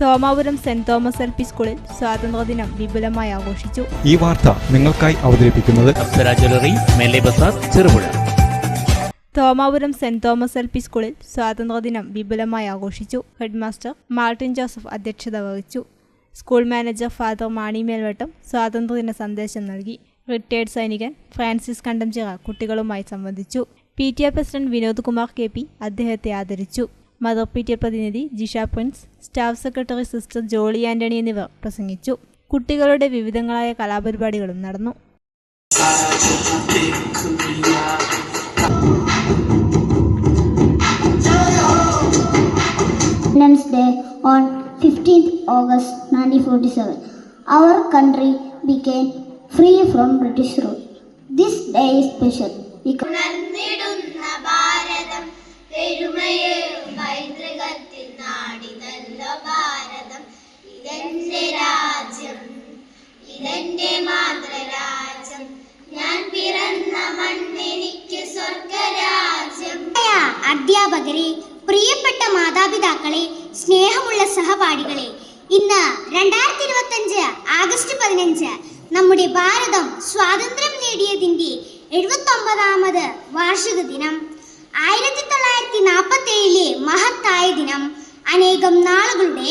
Thomapuram saint Thomas L P സ്കൂളിൽ സ്വാതന്ത്ര്യദിനം വിപുലമായി ആഘോഷിച്ചു. ഈ വാർത്ത നിങ്ങൾക്കായി അവതരിപ്പിക്കുന്നത് Cherupuzha. Thomapuram saint Thomas L P സ്കൂളിൽ സ്വാതന്ത്ര്യദിനം വിപുലമായി ആഘോഷിച്ചു. ഹെഡ്മാസ്റ്റർ മാർട്ടിൻ ജോസഫ് അധ്യക്ഷത വഹിച്ചു. School manager father Mani Melvattom സ്വാതന്ത്ര്യദിന സന്ദേശം നൽകി. റിട്ടയേർഡ് സൈനികൻ ഫ്രാൻസിസ് കണ്ടംചിറ കുട്ടികളുമായി സംബന്ധിച്ചു P T A president Vinod Kumar K P അദ്ദേഹത്തെ ആദരിച്ചു. മദർ പീറ്റർ പ്രതിനിധി Jisha Prince staff secretary sister Jolly Antony എന്നിവർ പ്രസംഗിച്ചു. കുട്ടികളുടെ വിവിധങ്ങളായ കലാപരിപാടികളും നടന്നു. Free from British rule this day special Bharatam അധ്യാപകരെ പ്രിയപ്പെട്ട മാതാപിതാക്കളെ സ്നേഹമുള്ള സഹപാഠികളെ ഇന്ന് രണ്ടായിരത്തി ഇരുപത്തഞ്ച് ആഗസ്റ്റ് പതിനഞ്ച് നമ്മുടെ ഭാരതം സ്വാതന്ത്ര്യം നേടിയതിന്റെ എഴുപത്തി ഒമ്പതാമത് വാർഷിക ദിനം ആയിരത്തി തൊള്ളായിരത്തി നാൽപ്പത്തി ഏഴിലെ മഹത്തായ ദിനം. അനേകം നാളുകളുടെ